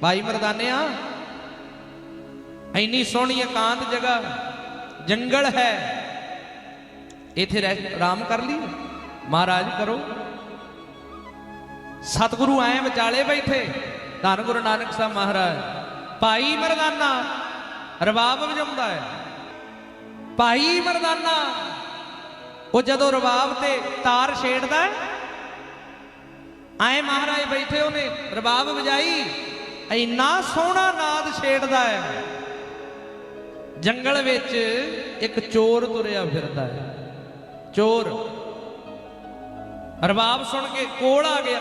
ਭਾਈ ਮਰਦਾਨਿਆ, ਇੰਨੀ ਸੋਹਣੀ ਇਕਾਂਤ ਜਗ੍ਹਾ, ਜੰਗਲ ਹੈ। ਇੱਥੇ ਰਹਿ, ਆਰਾਮ ਕਰ ਲਈ। ਮਹਾਰਾਜ ਕਰੋ। ਸਤਿਗੁਰੂ ਆਏ ਵਿਚਾਲੇ ਬੈਠੇ। ਧੰਨ ਗੁਰੂ ਨਾਨਕ ਸਾਹਿਬ ਮਹਾਰਾਜ। ਭਾਈ ਮਰਦਾਨਾ ਰਬਾਬ ਵਜਾਉਂਦਾ ਹੈ। ਭਾਈ ਮਰਦਾਨਾ, ਉਹ ਜਦੋਂ ਰਬਾਬ ਤੇ ਤਾਰ ਛੇੜਦਾ ਹੈ ਆਏ ਮਹਾਰਾਜ ਬੈਠੇ ਉਹਨੇ ਰਬਾਬ ਵਜਾਈ। ਇੰਨਾ ਸੋਹਣਾ ਨਾਦ ਛੇੜਦਾ ਹੈ। ਜੰਗਲ ਵਿੱਚ ਇੱਕ ਚੋਰ ਤੁਰਿਆ ਫਿਰਦਾ ਹੈ। ਚੋਰ। ਰਬਾਬ ਸੁਣ ਕੇ ਕੋਲ ਆ ਗਿਆ।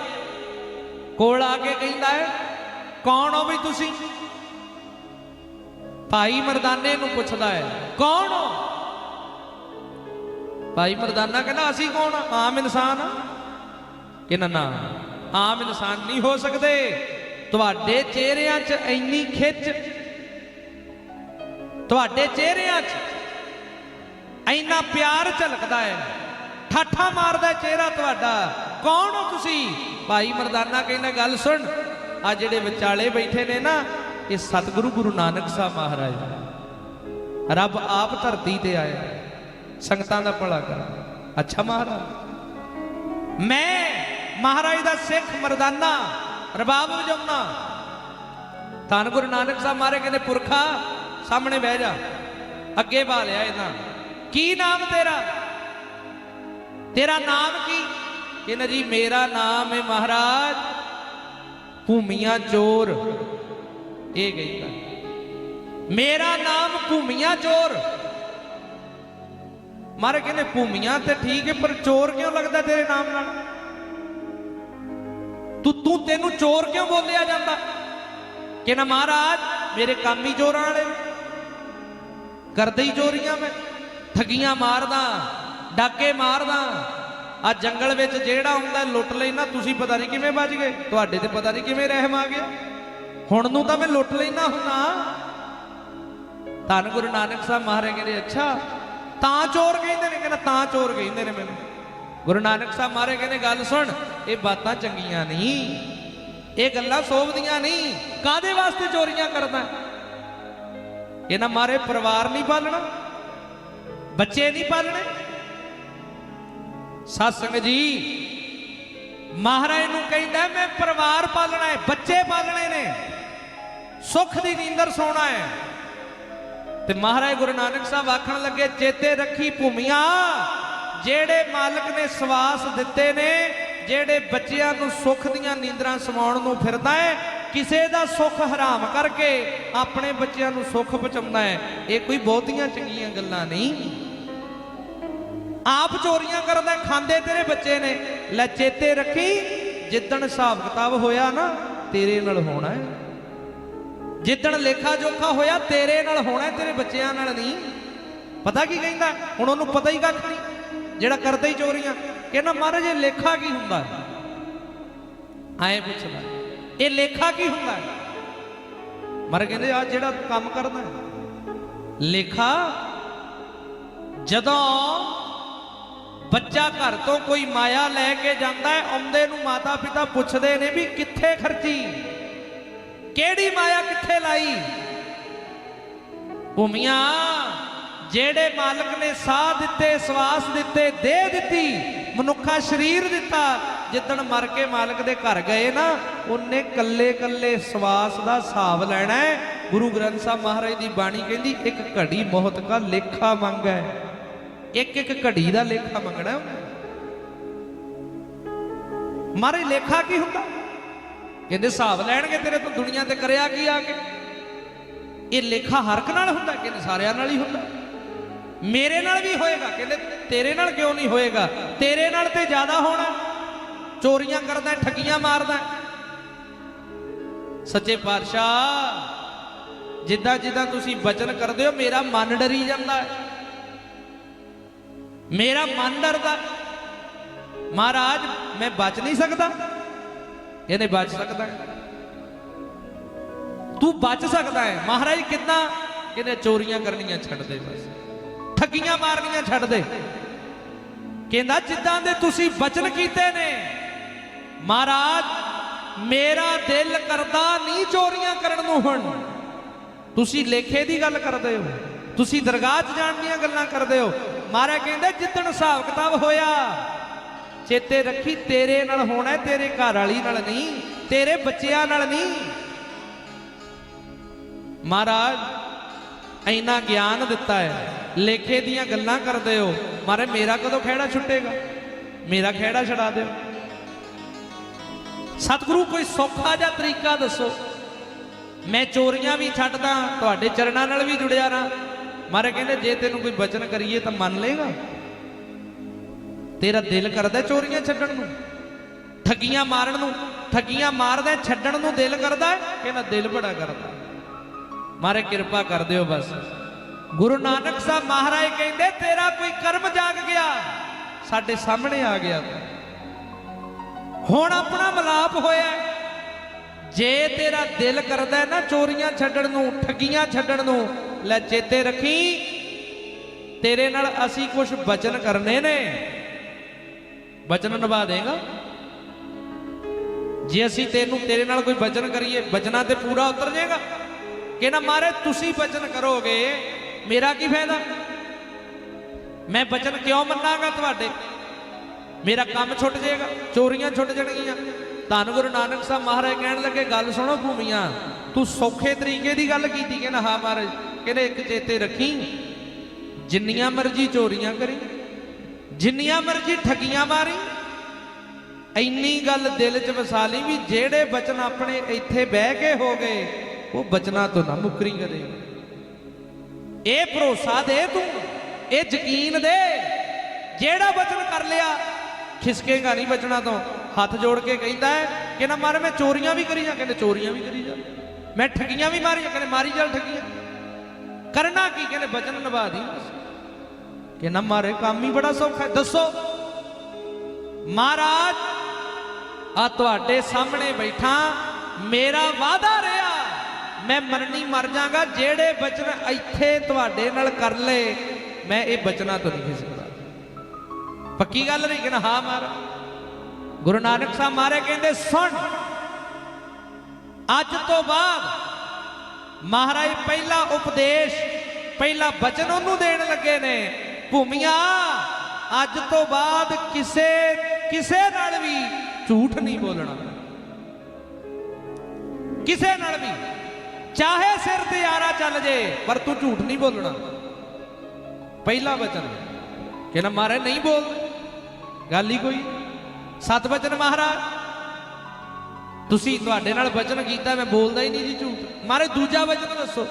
ਕੋਲ ਆ ਕੇ ਕਹਿੰਦਾ ਹੈ, ਕੌਣ ਹੋ ਵੀ ਤੁਸੀਂ? ਭਾਈ ਮਰਦਾਨੇ ਨੂੰ ਪੁੱਛਦਾ ਹੈ, ਕੌਣ ਹੋ? ਭਾਈ ਮਰਦਾਨਾ ਕਹਿੰਦਾ, ਅਸੀਂ ਕੌਣ ਆਮ ਇਨਸਾਨ ਆ। ਕਹਿੰਦਾ, ਨਾ, ਆਮ ਇਨਸਾਨ ਨਹੀਂ ਹੋ ਸਕਦੇ। ਤੁਹਾਡੇ ਚਿਹਰਿਆਂ 'ਚ ਇੰਨੀ ਖਿੱਚ। ਤੁਹਾਡੇ ਚਿਹਰਿਆਂ 'ਚ ਇੰਨਾ ਪਿਆਰ ਝਲਕਦਾ ਹੈ। ਠਾਠਾ ਮਾਰਦਾ ਚਿਹਰਾ ਤੁਹਾਡਾ। ਕੌਣ ਹੋ ਤੁਸੀਂ? ਭਾਈ ਮਰਦਾਨਾ ਕਹਿੰਦਾ, ਗੱਲ ਸੁਣ ਆ ਜਿਹੜੇ ਵਿਚਾਲੇ ਬੈਠੇ ਨੇ ਨਾ, ਇਹ ਸਤਿਗੁਰੂ ਗੁਰੂ ਨਾਨਕ ਸਾਹਿਬ ਮਹਾਰਾਜ ਰੱਬ ਆਪ ਧਰਤੀ ਤੇ ਆਇਆ। ਸੰਗਤਾਂ ਦਾ ਭਲਾ ਕਰ। ਅੱਛਾ ਮਹਾਰਾਜ। ਮੈਂ ਮਹਾਰਾਜ ਦਾ ਸਿੱਖ ਮਰਦਾਨਾ। ਰਬਾਬ ਵਜਾਉਣਾ ਧੰਨ ਗੁਰੂ ਨਾਨਕ ਸਾਹਿਬ ਮਾਰੇ ਕਹਿੰਦੇ, ਪੁਰਖਾ, ਸਾਹਮਣੇ ਬਹਿ ਜਾ। ਅੱਗੇ ਬਾ ਲਿਆ ਇਹਨਾਂ। ਕੀ ਨਾਮ ਤੇਰਾ? ਤੇਰਾ ਨਾਮ ਕੀ? ਕਹਿੰਦਾ ਜੀ, ਮੇਰਾ ਨਾਮ ਹੈ ਮਹਾਰਾਜ ਭੂਮੀਆਂ ਚੋਰ। ਇਹ ਗਈ ਤਾਂ ਮੇਰਾ ਨਾਮ ਭੂਮੀਆਂ ਚੋਰ। ਮਾਰੇ ਕਹਿੰਦੇ ਭੂਮੀਆਂ ਤੇ ਠੀਕ ਹੈ ਪਰ ਚੋਰ ਕਿਉਂ ਲੱਗਦਾ ਤੇਰੇ ਨਾਮ ਨਾਲ? ਤੂੰ ਤੂੰ ਤੈਨੂੰ ਚੋਰ ਕਿਉਂ ਬੋਲਿਆ ਜਾਂਦਾ? ਕਿ ਨਾ ਮਹਾਰਾਜ, ਮੇਰੇ ਕੰਮ ਹੀ ਚੋਰਾਂ ਵਾਲੇ ਨੇ। ਕਰਦੇ ਹੀ ਚੋਰੀਆਂ ਮੈਂ। ਠੱਗੀਆਂ ਮਾਰਦਾ, ਡਾਕੇ ਮਾਰਦਾ। ਆ ਜੰਗਲ ਵਿੱਚ ਜਿਹੜਾ ਹੁੰਦਾ, ਲੁੱਟ ਲੈਣਾ ਤੁਸੀਂ ਪਤਾ ਨਹੀਂ ਕਿਵੇਂ ਬਚ ਗਏ। ਤੁਹਾਡੇ ਤੇ ਪਤਾ ਨਹੀਂ ਕਿਵੇਂ ਰਹਿਮ ਆ ਗਿਆ। ਹੁਣ ਨੂੰ ਤਾਂ ਮੈਂ ਲੁੱਟ ਲੈਣਾ ਹੁੰਨਾ ਧੰਨ ਗੁਰੂ ਨਾਨਕ ਸਾਹਿਬ ਮਹਾਰਾਜ ਕਹਿੰਦੇ, ਅੱਛਾ, ਤਾਂ ਚੋਰ ਕਹਿੰਦੇ ਨੇ, ਕਹਿੰਦਾ ਤਾਂ ਚੋਰ ਕਹਿੰਦੇ ਨੇ ਮੈਨੂੰ। ਗੁਰੂ ਨਾਨਕ ਸਾਹਿਬ ਮਹਾਰਾਜ ਕਹਿੰਦੇ, ਗੱਲ ਸੁਣ, ਇਹ ਬਾਤਾਂ ਚੰਗੀਆਂ ਨਹੀਂ, ਇਹ ਗੱਲਾਂ ਸੋਭਦੀਆਂ ਨਹੀਂ ਕਾਦੇ ਵਾਸਤੇ ਚੋਰੀਆਂ ਕਰਦਾ? ਇਹਨਾਂ ਮਾਰੇ ਪਰਿਵਾਰ ਨਹੀਂ ਪਾਲਣਾ, ਬੱਚੇ ਨਹੀਂ ਪਾਲਣੇ। ਸਤਸੰਗ ਜੀ, ਮਹਾਰਾਜ ਨੂੰ ਕਹਿੰਦਾ, ਮੈਂ ਪਰਿਵਾਰ ਪਾਲਣਾ ਹੈ, ਬੱਚੇ ਪਾਲਣੇ ਨੇ, ਸੁੱਖ ਦੀ ਨੀਂਦਰ ਸੋਣਾ ਹੈ। ਤੇ ਮਹਾਰਾਜ ਗੁਰੂ ਨਾਨਕ ਸਾਹਿਬ ਆਖਣ ਲੱਗੇ, ਚੇਤੇ ਰੱਖੀ ਭੂਮੀਆਂ ਜਿਹੜੇ ਮਾਲਕ ਨੇ ਸਵਾਸ ਦਿੱਤੇ ਨੇ, ਜਿਹੜੇ ਬੱਚਿਆਂ ਨੂੰ ਸੁੱਖ ਦੀਆਂ ਨੀਂਦਰਾਂ ਸਵਾਉਣ ਨੂੰ ਫਿਰਦਾ ਹੈ, ਕਿਸੇ ਦਾ ਸੁੱਖ ਹਰਾਮ ਕਰਕੇ ਆਪਣੇ ਬੱਚਿਆਂ ਨੂੰ ਸੁੱਖ ਪਹੁੰਚਾਉਂਦਾ ਹੈ। ਇਹ ਕੋਈ ਬਹੁਤੀਆਂ ਚੰਗੀਆਂ ਗੱਲਾਂ ਨਹੀਂ। ਆਪ ਚੋਰੀਆਂ ਕਰਦਾ, ਖਾਂਦੇ ਤੇਰੇ ਬੱਚੇ ਨੇ। ਲੈ ਚੇਤੇ ਰੱਖੀ, ਜਿੱਦਣ ਹਿਸਾਬ ਕਿਤਾਬ ਹੋਇਆ ਨਾ, ਤੇਰੇ ਨਾਲ ਹੋਣਾ ਹੈ। ਜਿੱਦਣ ਲੇਖਾ ਜੋਖਾ ਹੋਇਆ, ਤੇਰੇ ਨਾਲ ਹੋਣਾ ਤੇਰੇ ਬੱਚਿਆਂ ਨਾਲ ਨਹੀਂ। ਪਤਾ ਕੀ ਕਹਿੰਦਾ? ਹੁਣ ਉਹਨੂੰ ਪਤਾ ਹੀ ਕੱਖ ਨਹੀਂ। ਜਿਹੜਾ ਕਰਦਾ ਹੀ ਚੋਰੀਆਂ, ਕਹਿੰਦਾ ਮਹਾਰਾਜ ਇਹ ਲੇਖਾ ਕੀ ਹੁੰਦਾ ਹੈ? ਪੁੱਛਦਾ, ਇਹ ਲੇਖਾ ਕੀ ਹੁੰਦਾ ਹੈ? ਮਰ ਕਹਿੰਦੇ ਆ ਜਿਹੜਾ ਕੰਮ ਕਰਦਾ ਲੇਖਾ ਜਦੋਂ ਬੱਚਾ ਘਰ ਤੋਂ ਕੋਈ ਮਾਇਆ ਲੈ ਕੇ ਜਾਂਦਾ ਹੈ, ਆਉਂਦੇ ਨੂੰ ਮਾਤਾ ਪਿਤਾ ਪੁੱਛਦੇ ਨੇ ਵੀ ਕਿੱਥੇ ਖਰਚੀ? ਕਿਹੜੀ ਮਾਇਆ ਕਿੱਥੇ ਲਾਈ? ਭੂਮੀਆਂ। ਜਿਹੜੇ ਮਾਲਕ ਨੇ ਸਾਹ ਦਿੱਤੇ, ਸਵਾਸ ਦਿੱਤੇ, ਦੇਹ ਦਿੱਤੀ, ਮਨੁੱਖਾ ਸਰੀਰ ਦਿੱਤਾ, ਜਿੱਦਣ ਮਰ ਕੇ ਮਾਲਕ ਦੇ ਘਰ ਗਏ ਨਾ, ਉਹਨੇ ਕੱਲੇ ਕੱਲੇ ਸਵਾਸ ਦਾ ਹਿਸਾਬ ਲੈਣਾ ਹੈ। ਗੁਰੂ ਗ੍ਰੰਥ ਸਾਹਿਬ ਮਹਾਰਾਜ ਦੀ ਬਾਣੀ ਕਹਿੰਦੀ, ਇੱਕ ਘੜੀ ਮੌਤ ਦਾ ਲੇਖਾ ਮੰਗੈ ਇੱਕ ਇੱਕ ਘੜੀ ਦਾ ਲੇਖਾ ਮੰਗਣਾ। ਉਹਨੇ ਮਾਰੇ, ਲੇਖਾ ਕੀ ਹੁੰਦਾ? ਕਹਿੰਦੇ, ਹਿਸਾਬ ਲੈਣਗੇ ਤੇਰੇ ਤੋਂ, ਦੁਨੀਆ ਤੇ ਕਰਿਆ ਕੀ ਆ ਕੇ? ਇਹ ਲੇਖਾ ਹਰਕ ਨਾਲ ਹੁੰਦਾ, ਕਹਿੰਦੇ, ਸਾਰਿਆਂ ਨਾਲ ਹੀ ਹੁੰਦਾ। ਮੇਰੇ ਨਾਲ ਵੀ ਹੋਏਗਾ। ਕਹਿੰਦੇ, ਤੇਰੇ ਨਾਲ ਕਿਉਂ ਨਹੀਂ ਹੋਏਗਾ? ਤੇਰੇ ਨਾਲ ਤੇ ਜ਼ਿਆਦਾ ਹੋਣਾ। ਚੋਰੀਆਂ ਕਰਦਾ, ਠੱਗੀਆਂ ਮਾਰਦਾ। ਸੱਚੇ ਪਾਤਸ਼ਾਹ, ਜਿੱਦਾਂ ਜਿੱਦਾਂ ਤੁਸੀਂ ਬਚਨ ਕਰਦੇ ਹੋ, ਮੇਰਾ ਮਨ ਡਰੀ ਜਾਂਦਾ ਹੈ। ਮੇਰਾ ਮਨ ਡਰਦਾ। ਮਹਾਰਾਜ, ਮੈਂ ਬਚ ਨਹੀਂ ਸਕਦਾ। ਇਹਨੇ ਬਚ ਸਕਦਾ ਤੂੰ ਬਚ ਸਕਦਾ ਹੈ। ਮਹਾਰਾਜ, ਕਿੱਦਾਂ? ਇਹਨੇ ਚੋਰੀਆਂ ਕਰਨੀਆਂ ਛੱਡ ਦੇ ਬਸ। ਠੱਗੀਆਂ ਮਾਰਨੀਆਂ ਛੱਡ ਦੇ। ਕਹਿੰਦਾ, ਜਿੱਦਾਂ ਦੇ ਤੁਸੀਂ ਬਚਨ ਕੀਤੇ ਨੇ, ਮਹਾਰਾਜ, ਮੇਰਾ ਦਿਲ ਕਰਦਾ ਨਹੀਂ ਚੋਰੀਆਂ ਕਰਨ ਨੂੰ ਹੁਣ। ਤੁਸੀਂ ਲੇਖੇ ਦੀ ਗੱਲ ਕਰਦੇ ਹੋ, ਤੁਸੀਂ ਦਰਗਾਹ 'ਚ ਜਾਣ ਦੀਆਂ ਗੱਲਾਂ ਕਰਦੇ ਹੋ। ਮਹਾਰਾਜ ਕਹਿੰਦੇ, ਜਿੱਦਣ ਹਿਸਾਬ ਕਿਤਾਬ ਹੋਇਆ, ਚੇਤੇ ਰੱਖੀ, ਤੇਰੇ ਨਾਲ ਹੋਣਾ, ਤੇਰੇ ਘਰ ਵਾਲੀ ਨਾਲ ਨਹੀਂ, ਤੇਰੇ ਬੱਚਿਆਂ ਨਾਲ ਨਹੀਂ। ਮਹਾਰਾਜ, ਇੰਨਾ ਗਿਆਨ ਦਿੱਤਾ ਹੈ। ਲੇਖੇ ਦੀਆਂ ਗੱਲਾਂ ਕਰਦੇ ਹੋ। ਮਾਰੇ, ਮੇਰਾ ਕਦੋਂ ਖਹਿੜਾ ਛੁੱਟੇਗਾ? ਮੇਰਾ ਖਹਿੜਾ ਛਡਾ ਦਿਓ। ਸਤਿਗੁਰੂ, ਕੋਈ ਸੌਖਾ ਜਿਹਾ ਤਰੀਕਾ ਦੱਸੋ। ਮੈਂ ਚੋਰੀਆਂ ਵੀ ਛੱਡਦਾ, ਤੁਹਾਡੇ ਚਰਨਾਂ ਨਾਲ ਵੀ ਜੁੜਿਆ ਰਾਂ। ਮਾਰੇ, ਕਹਿੰਦੇ, ਜੇ ਤੈਨੂੰ ਕੋਈ ਬਚਨ ਕਰੀਏ ਤਾਂ ਮੰਨ ਲੇਗਾ ਤੇਰਾ ਦਿਲ ਕਰਦਾ ਚੋਰੀਆਂ ਛੱਡਣ ਨੂੰ। ਠੱਗੀਆਂ ਮਾਰਨ ਨੂੰ। ਠੱਗੀਆਂ ਮਾਰਦਾ, ਛੱਡਣ ਨੂੰ ਦਿਲ ਕਰਦਾ, ਕਹਿੰਦਾ ਦਿਲ ਬੜਾ ਕਰਦਾ। ਮਾਰੇ, ਕਿਰਪਾ ਕਰ ਦਿਓ ਬਸ। ਗੁਰੂ ਨਾਨਕ ਸਾਹਿਬ ਮਹਾਰਾਜ ਕਹਿੰਦੇ, ਤੇਰਾ ਕੋਈ ਕਰਮ ਜਾਗ ਗਿਆ, ਸਾਡੇ ਸਾਹਮਣੇ ਆ ਗਿਆ ਹੁਣ ਆਪਣਾ ਮਲਾਪ ਹੋਇਆ ਜੇ ਤੇਰਾ ਦਿਲ ਕਰਦਾ ਨਾ ਚੋਰੀਆਂ ਛੱਡਣ ਨੂੰ, ਠੱਗੀਆਂ ਛੱਡਣ ਨੂੰ, ਲੈ ਚੇਤੇ ਰੱਖੀ, ਤੇਰੇ ਨਾਲ ਅਸੀਂ ਕੁਝ ਬਚਨ ਕਰਨੇ ਨੇ। ਬਚਨ ਨਿਭਾ ਦੇਗਾ। ਜੇ ਅਸੀਂ ਤੈਨੂੰ ਤੇਰੇ ਨਾਲ ਕੋਈ ਬਚਨ ਕਰੀਏ, ਬਚਨਾਂ ਤੇ ਪੂਰਾ ਉਤਰ ਜਾਏਗਾ। ਕਿ ਨਾ ਮਾਰੇ, ਤੁਸੀਂ ਬਚਨ ਕਰੋਗੇ। ਮੇਰਾ ਕੀ ਫਾਇਦਾ? ਮੈਂ ਬਚਨ ਕਿਉਂ ਮੰਨਾਂਗਾ ਤੁਹਾਡੇ? ਮੇਰਾ ਕੰਮ ਛੁੱਟ ਜਾਏਗਾ, ਚੋਰੀਆਂ ਛੁੱਟ ਜਾਣਗੀਆਂ। ਧੰਨ ਗੁਰੂ ਨਾਨਕ ਸਾਹਿਬ ਮਹਾਰਾਜ ਕਹਿਣ ਲੱਗੇ, ਗੱਲ ਸੁਣੋ ਭੂਮੀਆਂ, ਤੂੰ ਸੌਖੇ ਤਰੀਕੇ ਦੀ ਗੱਲ ਕੀਤੀ ਕਹਿੰਦਾ ਹਾਂ ਮਹਾਰਾਜ ਕਹਿੰਦੇ ਇੱਕ ਚੇਤੇ ਰੱਖੀ? ਜਿੰਨੀਆਂ ਮਰਜ਼ੀ ਚੋਰੀਆਂ ਕਰੀ, ਜਿੰਨੀਆਂ ਮਰਜ਼ੀ ਠੱਗੀਆਂ ਮਾਰੀ, ਇੰਨੀ ਗੱਲ ਦਿਲ 'ਚ ਵਸਾ ਲਈ ਵੀ ਜਿਹੜੇ ਬਚਨ ਆਪਣੇ ਇੱਥੇ ਬਹਿ ਕੇ ਹੋ ਗਏ, ਉਹ ਬਚਨਾਂ ਤੋਂ ਨਾ ਮੁਕਰੀ ਕਰੇ ਇਹ ਭਰੋਸਾ ਦੇ ਤੂੰ, ਇਹ ਯਕੀਨ ਦੇ। ਜਿਹੜਾ ਬਚਨ ਕਰ ਲਿਆ, ਖਿਸਕੇਗਾ ਨਹੀਂ ਬਚਣਾ ਤੋਂ। ਹੱਥ ਜੋੜ ਕੇ ਕਹਿੰਦਾ ਹੈ ਕਿ ਨਾ ਮਾਰ, ਮੈਂ ਚੋਰੀਆਂ ਵੀ ਕਰੀ ਜਾ ਕਹਿੰਦੇ ਚੋਰੀਆਂ ਵੀ ਕਰੀ ਜਾ। ਮੈਂ ਠੱਗੀਆਂ ਵੀ ਮਾਰੀਆਂ, ਕਹਿੰਦੇ ਮਾਰੀ ਚੱਲ ਠੱਗੀਆਂ। ਕਰਨਾ ਕੀ, ਕਹਿੰਦੇ ਬਚਨ ਨਿਭਾ ਦੀ। ਬਸ ਕਿ ਨਾ ਮਾਰੇ, ਕੰਮ ਹੀ ਬੜਾ ਸੌਖਾ ਦੱਸੋ, ਮਹਾਰਾਜ ਆ ਤੁਹਾਡੇ ਸਾਹਮਣੇ ਬੈਠਾ, ਮੇਰਾ ਵਾਦਾ ਰਿਹਾ। ਮੈਂ ਮਰਨੀ ਮਰ ਜਾਗਾ, ਜਿਹੜੇ ਬਚਨ ਇੱਥੇ ਤੁਹਾਡੇ ਨਾਲ ਕਰ ਲਏ, ਮੈਂ ਇਹ ਬਚਨਾਂ ਤੋਂ ਨਹੀਂ ਸਕਦਾ ਪੱਕੀ ਗੱਲ ਨਹੀਂ ਕਿ ਨਾ, ਹਾਂ ਮਾਰ। ਗੁਰੂ ਨਾਨਕ ਸਾਹਿਬ ਮਾਰੇ ਕਹਿੰਦੇ, ਸੁਣ, ਅੱਜ ਤੋਂ ਬਾਅਦ ਮਹਾਰਾਜ ਪਹਿਲਾ ਉਪਦੇਸ਼, ਪਹਿਲਾ ਬਚਨ ਉਹਨੂੰ ਦੇਣ ਲੱਗੇ ਨੇ, ਭੂਮੀਆਂ, ਅੱਜ ਤੋਂ ਬਾਅਦ ਕਿਸੇ ਕਿਸੇ ਨਾਲ ਵੀ ਝੂਠ ਨਹੀਂ ਬੋਲਣਾ। ਕਿਸੇ ਨਾਲ ਵੀ। ਚਾਹੇ ਸਿਰ ਤੇ ਆਰਾ ਚੱਲ ਜੇ, ਪਰ ਤੂੰ ਝੂਠ ਨਹੀਂ ਬੋਲਣਾ। ਪਹਿਲਾ ਵਚਨ ਕਹਿੰਦਾ ਮਹਾਰਾਜ ਨਹੀਂ ਬੋਲ। ਗੱਲ ਹੀ ਕੋਈ। ਸਤ ਵਚਨ ਮਹਾਰਾਜ। ਤੁਸੀਂ ਤੁਹਾਡੇ ਨਾਲ ਵਚਨ ਕੀਤਾ, ਮੈਂ ਬੋਲਦਾ ਹੀ ਨਹੀਂ ਜੀ ਝੂਠ। ਮਹਾਰਾਜ ਦੂਜਾ ਵਚਨ ਦੱਸੋ।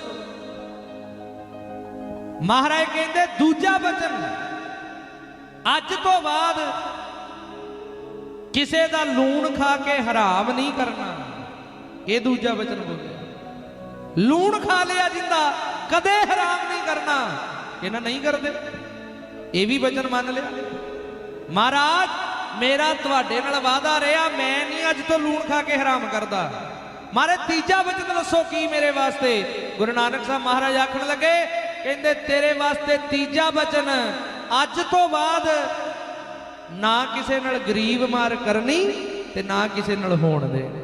ਮਹਾਰਾਜ ਕਹਿੰਦੇ, ਦੂਜਾ ਵਚਨ। ਅੱਜ ਤੋਂ ਬਾਅਦ ਕਿਸੇ ਦਾ ਲੂਣ ਖਾ ਕੇ ਹਰਾਮ ਨਹੀਂ ਕਰਨਾ। ਇਹ ਦੂਜਾ ਵਚਨ ਬੋਲਿਆ। ਲੂਣ ਖਾ ਲਿਆ ਜਿੰਦਾ, ਕਦੇ ਹਰਾਮ ਨਹੀਂ ਕਰਨਾ। ਇਹਨਾਂ ਨਹੀਂ ਕਰਦੇ। ਇਹ ਵੀ ਵਚਨ ਮੰਨ ਲਿਆ। ਮਹਾਰਾਜ, ਮੇਰਾ ਤੁਹਾਡੇ ਨਾਲ ਵਾਅਦਾ ਰਿਹਾ, ਮੈਂ ਨਹੀਂ ਅੱਜ ਤੋਂ ਲੂਣ ਖਾ ਕੇ ਹਰਾਮ ਕਰਦਾ। ਮਾਰੇ ਤੀਜਾ ਵਚਨ ਦੱਸੋ ਕੀ ਮੇਰੇ ਵਾਸਤੇ? ਗੁਰੂ ਨਾਨਕ ਸਾਹਿਬ ਮਹਾਰਾਜ ਆਖਣ ਲੱਗੇ, ਕਹਿੰਦੇ, ਤੇਰੇ ਵਾਸਤੇ ਤੀਜਾ ਵਚਨ ਅੱਜ ਤੋਂ ਬਾਅਦ ਨਾ ਕਿਸੇ ਨਾਲ ਗਰੀਬ ਮਾਰ ਕਰਨੀ ਤੇ ਨਾ ਕਿਸੇ ਨਾਲ ਹੋਣ ਦੇ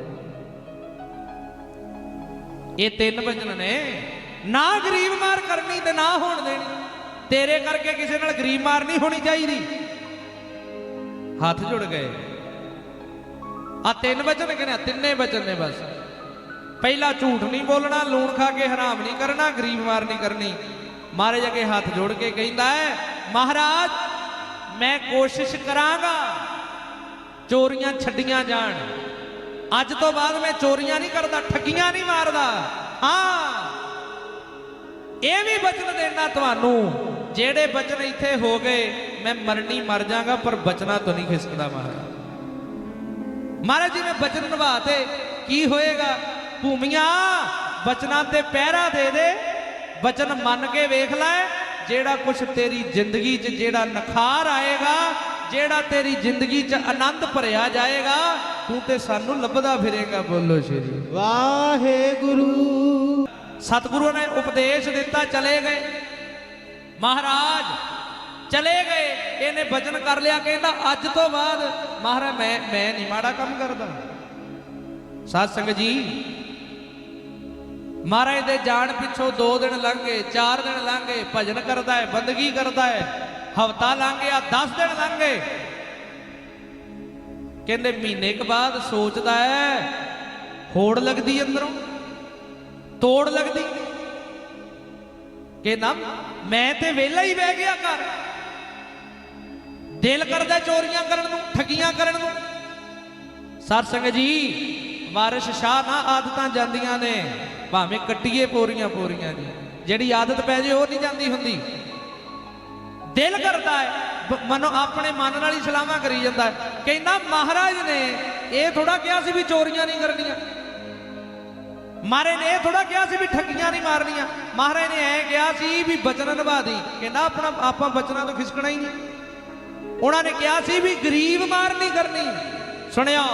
ਇਹ ਤਿੰਨ ਬਚਨ ਨੇ। ਨਾ ਗਰੀਬ ਮਾਰ ਕਰਨੀ ਤੇ ਨਾ ਹੋਣ ਦੇਣੀ। ਤੇਰੇ ਕਰਕੇ ਕਿਸੇ ਨਾਲ ਗਰੀਬ ਮਾਰ ਨਹੀਂ ਹੋਣੀ ਚਾਹੀਦੀ। ਹੱਥ ਜੁੜ ਗਏ। ਆ ਤਿੰਨ ਬਚਨ ਕਿਨੇ ਤਿੰਨੇ ਬਚਨ ਨੇ ਬਸ। ਪਹਿਲਾ ਝੂਠ ਨਹੀਂ ਬੋਲਣਾ, ਲੂਣ ਖਾ ਕੇ ਹਰਾਮ ਨਹੀਂ ਕਰਨਾ, ਗਰੀਬ ਮਾਰ ਨਹੀਂ ਕਰਨੀ। ਮਹਾਰਾਜ ਅੱਗੇ ਹੱਥ ਜੋੜ ਕੇ ਕਹਿੰਦਾ ਹੈ, ਮਹਾਰਾਜ, ਮੈਂ ਕੋਸ਼ਿਸ਼ ਕਰਾਂਗਾ, ਚੋਰੀਆਂ ਛੱਡੀਆਂ ਜਾਣ। ਅੱਜ ਤੋਂ ਬਾਅਦ ਮੈਂ ਚੋਰੀਆਂ ਨਹੀਂ ਕਰਦਾ, ਠੱਗੀਆਂ ਨਹੀਂ ਮਾਰਦਾ। ਹਾਂ, ਇਹ ਵੀ ਬਚਨ ਦੇਣਾ ਤੁਹਾਨੂੰ। ਜਿਹੜੇ ਬਚਨ ਇੱਥੇ ਹੋ ਗਏ, ਮੈਂ ਮਰਨੀ ਮਰ ਜਾਗਾ, ਪਰ ਬਚਨਾ ਤੋਂ ਨਹੀਂ ਖਿਸਕਦਾ ਮਹਾਰਾਜ। ਮਹਾਰਾਜ ਜੀ ਮੈਂ ਬਚਨ ਨਿਭਾਤੇ, ਕੀ ਹੋਏਗਾ? ਭੂਮੀਆਂ, ਬਚਨਾਂ ਤੇ ਪਹਿਰਾ ਦੇ ਦੇ, ਬਚਨ ਮੰਨ ਕੇ ਵੇਖ ਲੈ, ਜਿਹੜਾ ਕੁਛ ਤੇਰੀ ਜ਼ਿੰਦਗੀ 'ਚ ਜਿਹੜਾ ਨਖਾਰ ਆਏਗਾ, ਜਿਹੜਾ ਤੇਰੀ ਜ਼ਿੰਦਗੀ 'ਚ ਆਨੰਦ ਭਰਿਆ ਜਾਏਗਾ ਤੂੰ ਤੇ ਸਾਨੂੰ ਲੱਭਦਾ ਫਿਰੇਗਾ ਬੋਲੋ ਸ਼੍ਰੀ ਵਾਹਿਗੁਰੂ। ਸਤਿਗੁਰੂ ਨੇ ਉਪਦੇਸ਼ ਦਿੱਤਾ ਚਲੇ ਗਏ। ਮਹਾਰਾਜ ਚਲੇ ਗਏ। ਇਹਨੇ ਬਚਨ ਕਰ ਲਿਆ ਕਹਿੰਦਾ ਅੱਜ ਤੋਂ ਬਾਅਦ ਮਹਾਰਾਜ ਮੈਂ ਮੈਂ ਨਹੀਂ ਮਾੜਾ ਕੰਮ ਕਰਦਾ। ਸਾਧ ਸੰਗਤ ਜੀ ਮਹਾਰਾਜ ਦੇ ਜਾਣ ਪਿੱਛੋਂ 2 ਦਿਨ ਲੰਘੇ 4 ਦਿਨ ਲੰਘੇ ਭਜਨ ਕਰਦਾ ਹੈ ਬੰਦਗੀ ਕਰਦਾ ਹੈ ਹਫਤਾ ਲੰਘ ਗਿਆ 10 ਦਿਨ ਲੰਘੇ ਕਹਿੰਦੇ ਮਹੀਨੇ ਕੁ ਬਾਅਦ ਸੋਚਦਾ ਹੈ, ਹੋੜ ਲੱਗਦੀ ਅੰਦਰੋਂ, ਤੋੜ ਲੱਗਦੀ। ਕਿ ਨਾ ਮੈਂ ਤੇ ਵਿਹਲਾ ਹੀ ਬਹਿ ਗਿਆ ਘਰ। ਦਿਲ ਕਰਦਾ ਚੋਰੀਆਂ ਕਰਨ ਨੂੰ, ਠੱਗੀਆਂ ਕਰਨ ਨੂੰ। ਸਤ ਸੰਗ ਜੀ, ਵਾਰਿਸ਼ ਸ਼ਾਹ ਨਾ ਆਦਤਾਂ ਜਾਂਦੀਆਂ ਨੇ, ਭਾਵੇਂ ਕੱਟੀਏ ਪੋਰੀਆਂ ਪੋਰੀਆਂ ਜੀ। ਜਿਹੜੀ ਆਦਤ ਪੈ ਜੇ, ਉਹ ਨਹੀਂ ਜਾਂਦੀ ਹੁੰਦੀ। ਦਿਲ ਕਰਦਾ ਹੈ। ਮਨੋਂ ਆਪਣੇ ਮਨ ਨਾਲ ਹੀ ਸਲਾਹਾਂ ਕਰੀ ਜਾਂਦਾ ਕਹਿੰਦਾ, ਮਹਾਰਾਜ ਨੇ ਇਹ ਥੋੜਾ ਕਿਹਾ ਸੀ ਵੀ ਚੋਰੀਆਂ ਨਹੀਂ ਕਰਨੀਆਂ। ਮਹਾਰਾਜ ਨੇ ਇਹ ਥੋੜਾ ਕਿਹਾ ਸੀ ਵੀ ਠੱਗੀਆਂ ਨਹੀਂ ਮਾਰਨੀਆਂ। ਮਹਾਰਾਜ ਨੇ ਐ ਕਿਹਾ ਸੀ ਵੀ ਬਚਨ ਨਿਭਾ ਦੀ। ਕਹਿੰਦਾ, ਆਪਣਾ, ਆਪਾਂ ਬਚਨਾਂ ਤੋਂ ਖਿਸਕਣਾ ਹੀ ਨਹੀਂ। ਉਹਨਾਂ ਨੇ ਕਿਹਾ ਸੀ ਵੀ ਗਰੀਬ ਮਾਰ ਨਹੀਂ ਕਰਨੀ। ਸੁਣਿਆ